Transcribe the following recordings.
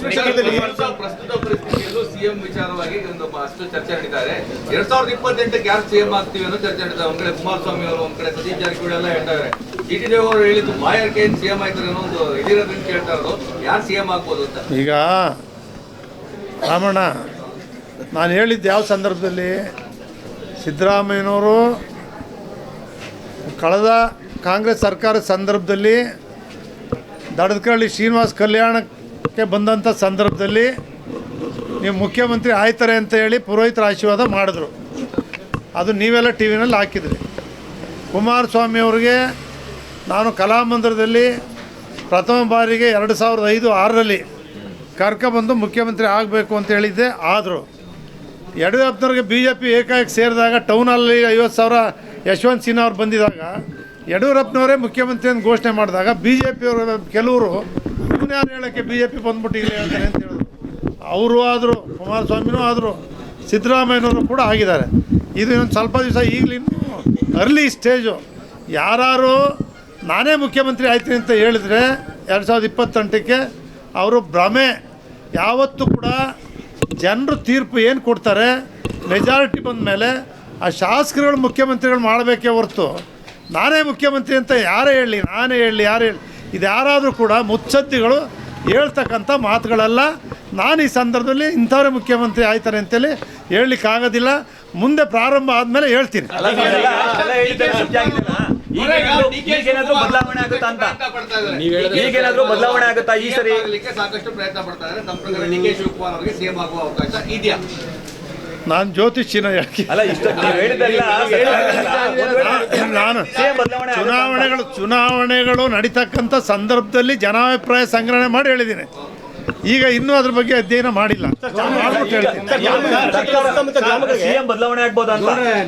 ಪ್ರಸ್ತುತ ಪರಿಸ್ಥಿತಿಯಲ್ಲೂ ಸಿಎಂ ವಿಚಾರವಾಗಿ ಒಂದು ಅಷ್ಟು ಚರ್ಚೆ ನಡೀತಾರೆ. ಎರಡ್ ಸಾವಿರದ ಇಪ್ಪತ್ತೆಂಟಕ್ಕೆ ಯಾರು ಸಿಎಂ ಆಗ್ತೀವಿ ಅನ್ನೋ ಚರ್ಚೆ ನಡೀತಾರೆ ಒಂದ್ ಕಡೆ ಕುಮಾರಸ್ವಾಮಿ ಅವರು ಒಂದ್ ಕಡೆ ಸತೀಶ್ ಜಾರಕಿಹೊಳಿ ಎಲ್ಲ ಹೇಳ್ತಾರೆ. ಡಿ ಟಿ ದೇವ್ ಅವರು ಹೇಳಿದ್ದು ಬಾಯರ್ಕೆ ಸಿಎಂ ಆಯ್ತಾರೆ ಅನ್ನೋ ಒಂದು ಇದಿರೋದ್ರಿಂದ ಕೇಳ್ತಾ ಇರೋದು. ಯಾರು ಸಿಎಂ ಆಗ್ಬೋದು ಅಂತ? ಈಗ ರಾಮಣ್ಣ ನಾನು ಹೇಳಿದ್ದು ಯಾವ ಸಂದರ್ಭದಲ್ಲಿ? ಸಿದ್ದರಾಮಯ್ಯನವರು ಕಳೆದ ಕಾಂಗ್ರೆಸ್ ಸರ್ಕಾರದ ಸಂದರ್ಭದಲ್ಲಿ ದಡದಕಳ್ಳಿ ಶ್ರೀನಿವಾಸ್ ಕಲ್ಯಾಣಕ್ಕೆ ಬಂದಂಥ ಸಂದರ್ಭದಲ್ಲಿ ನೀವು ಮುಖ್ಯಮಂತ್ರಿ ಆಯ್ತಾರೆ ಅಂತ ಹೇಳಿ ಪುರೋಹಿತರ ಆಶೀರ್ವಾದ ಮಾಡಿದ್ರು. ಅದು ನೀವೆಲ್ಲ ಟಿ ವಿನಲ್ಲಿ ಹಾಕಿದ್ರಿ. ಕುಮಾರಸ್ವಾಮಿ ಅವ್ರಿಗೆ ನಾನು ಕಲಾಮಂದಿರದಲ್ಲಿ ಪ್ರಥಮ ಬಾರಿಗೆ ಎರಡು ಸಾವಿರದ ಐದು ಆರರಲ್ಲಿ ಕರ್ಕೊಬಂದು ಮುಖ್ಯಮಂತ್ರಿ ಆಗಬೇಕು ಅಂತ ಹೇಳಿದ್ದೆ. ಆದರು ಯಡಿಯೂರಪ್ಪನವ್ರಿಗೆ ಬಿ ಜೆ ಪಿ ಏಕಾಏಕಿ ಸೇರಿದಾಗ ಟೌನಲ್ಲಿ ಐವತ್ತು ಸಾವಿರ ಯಶವಂತ್ ಸಿನ್ಹಾ ಅವ್ರು ಬಂದಿದ್ದಾಗ ಯಡಿಯೂರಪ್ಪನವರೇ ಮುಖ್ಯಮಂತ್ರಿ ಅಂತ ಘೋಷಣೆ ಮಾಡಿದಾಗ ಬಿ ಜೆ ಪಿಯವರು ಕೆಲವರು ಇವನು ಯಾರು ಹೇಳೋಕ್ಕೆ ಬಿ ಜೆ ಪಿ ಬಂದ್ಬಿಟ್ಟು ಅಂತ ಹೇಳಿದ್ರು ಅವರು ಆದರು, ಕುಮಾರಸ್ವಾಮಿನೂ ಆದರು, ಸಿದ್ದರಾಮಯ್ಯನವರು ಕೂಡ ಆಗಿದ್ದಾರೆ. ಇದು ಇನ್ನೊಂದು ಸ್ವಲ್ಪ ದಿವಸ ಈಗಲಿನ್ನೂ ಅರ್ಲಿ ಸ್ಟೇಜು ಯಾರು ನಾನೇ ಮುಖ್ಯಮಂತ್ರಿ ಆಯ್ತೀನಿ ಅಂತ ಹೇಳಿದರೆ ಎರಡು ಸಾವಿರದ ಇಪ್ಪತ್ತೆಂಟಕ್ಕೆ ಅವರು ಭ್ರಮೆ. ಯಾವತ್ತೂ ಕೂಡ ಜನರು ತೀರ್ಪು ಏನು ಕೊಡ್ತಾರೆ ಮೆಜಾರಿಟಿ ಬಂದ ಮೇಲೆ ಆ ಶಾಸಕರುಗಳು ಮುಖ್ಯಮಂತ್ರಿಗಳು ಮಾಡಬೇಕೇ ಹೊರತು. ನಾನೇ ಮುಖ್ಯಮಂತ್ರಿ ಅಂತ ಯಾರೇ ಹೇಳಿ, ನಾನೇ ಹೇಳಿ, ಯಾರೇ ಹೇಳಿ. ಇದು ಯಾರಾದರೂ ಕೂಡ ಮುತ್ಸದ್ದಿಗಳು ಹೇಳ್ತಕ್ಕಂಥ ಮಾತುಗಳಲ್ಲ. ನಾನು ಈ ಸಂದರ್ಭದಲ್ಲಿ ಇಂಥವರೇ ಮುಖ್ಯಮಂತ್ರಿ ಆಯ್ತಾರೆ ಅಂತೇಳಿ ಹೇಳಲಿಕ್ಕಾಗೋದಿಲ್ಲ. ಮುಂದೆ ಪ್ರಾರಂಭ ಆದಮೇಲೆ ಹೇಳ್ತೀನಿ. ಈಗೇನಾದ್ರೂ ಬದಲಾವಣೆ ಆಗುತ್ತಾ ಅಂತ? ಈಗೇನಾದ್ರೂ ಬದಲಾವಣೆ ಆಗುತ್ತಾ ಈ ಸರಿ? ಸಾಕಷ್ಟು ಪ್ರಯತ್ನ ಪಡ್ತಾ ಇದ್ದಾರೆ. ನಮ್ಮ ಡಿ ಕೆ ಶಿವಕುಮಾರ್ ಅವರಿಗೆ ಸಿಎಂ ಆಗುವ ಅವಕಾಶ ಇದೆಯಾ? ನಾನು ಜ್ಯೋತಿಷ್ಯನ ಯಾಕೆ? ಅಲ್ಲ ಇಷ್ಟು ಚುನಾವಣೆಗಳು ಚುನಾವಣೆಗಳು ನಡೀತಕ್ಕಂಥ ಸಂದರ್ಭದಲ್ಲಿ ಜನಾಭಿಪ್ರಾಯ ಸಂಗ್ರಹಣೆ ಮಾಡಿ ಹೇಳಿದ್ದೀನಿ. ಈಗ ಇನ್ನೂ ಅದ್ರ ಬಗ್ಗೆ ಅಧ್ಯಯನ ಮಾಡಿಲ್ಲ.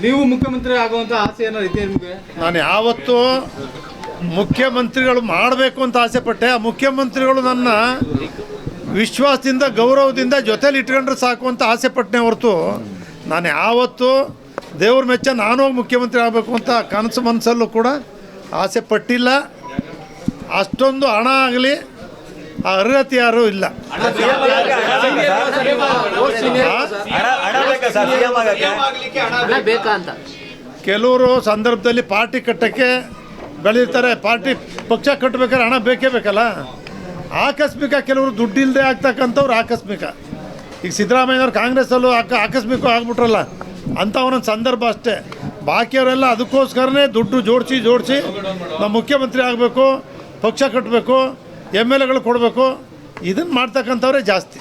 ನೀವು ಮುಖ್ಯಮಂತ್ರಿ ಆಗುವಂತ ಆಸೆ ಏನಾದ್ರು ಇದೆ ನಿಮಗೆ? ನಾನು ಯಾವತ್ತೂ ಮುಖ್ಯಮಂತ್ರಿಗಳು ಮಾಡಬೇಕು ಅಂತ ಆಸೆ ಪಟ್ಟೆ ಆ ಮುಖ್ಯಮಂತ್ರಿಗಳು ನನ್ನ ವಿಶ್ವಾಸದಿಂದ ಗೌರವದಿಂದ ಜೊತೆಲಿ ಇಟ್ಕೊಂಡ್ರೆ ಸಾಕು ಅಂತ ಆಸೆ ಪಟ್ಟನೆ ಹೊರತು ನಾನು ಯಾವತ್ತೂ ದೇವ್ರ ಮೆಚ್ಚ ನಾನು ಮುಖ್ಯಮಂತ್ರಿ ಆಗಬೇಕು ಅಂತ ಕನಸು ಮನಸ್ಸಲ್ಲೂ ಕೂಡ ಆಸೆ ಪಟ್ಟಿಲ್ಲ. ಅಷ್ಟೊಂದು ಹಣ ಆಗಲಿ ಆ ಅರ್ಹತೆ ಯಾರೂ ಇಲ್ಲ. ಕೆಲವರು ಸಂದರ್ಭದಲ್ಲಿ ಪಾರ್ಟಿ ಕಟ್ಟಕ್ಕೆ ಬೆಳೀತಾರೆ ಪಾರ್ಟಿ ಪಕ್ಷ ಕಟ್ಟಬೇಕಾದ್ರೆ ಹಣ ಬೇಕೇ ಬೇಕಲ್ಲ? ಆಕಸ್ಮಿಕ ಕೆಲವರು ದುಡ್ಡಿಲ್ಲದೆ ಆಗ್ತಕ್ಕಂಥವ್ರು ಆಕಸ್ಮಿಕ. ಈಗ ಸಿದ್ದರಾಮಯ್ಯವ್ರು ಕಾಂಗ್ರೆಸ್ಸಲ್ಲೂ ಆಕ ಆಕಸ್ಮಿಕ ಆಗ್ಬಿಟ್ರಲ್ಲ? ಒಂದೊಂದು ಸಂದರ್ಭ ಅಷ್ಟೇ. ಬಾಕಿಯವರೆಲ್ಲ ಅದಕ್ಕೋಸ್ಕರನೇ ದುಡ್ಡು ಜೋಡಿಸಿ ಜೋಡಿಸಿ ನಮ್ಮ ಮುಖ್ಯಮಂತ್ರಿ ಆಗಬೇಕು, ಪಕ್ಷ ಕಟ್ಟಬೇಕು ಎಂ ಎಲ್ ಎಗಳು ಕೊಡಬೇಕು. ಇದನ್ನು ಮಾಡ್ತಕ್ಕಂಥವ್ರೆ ಜಾಸ್ತಿ.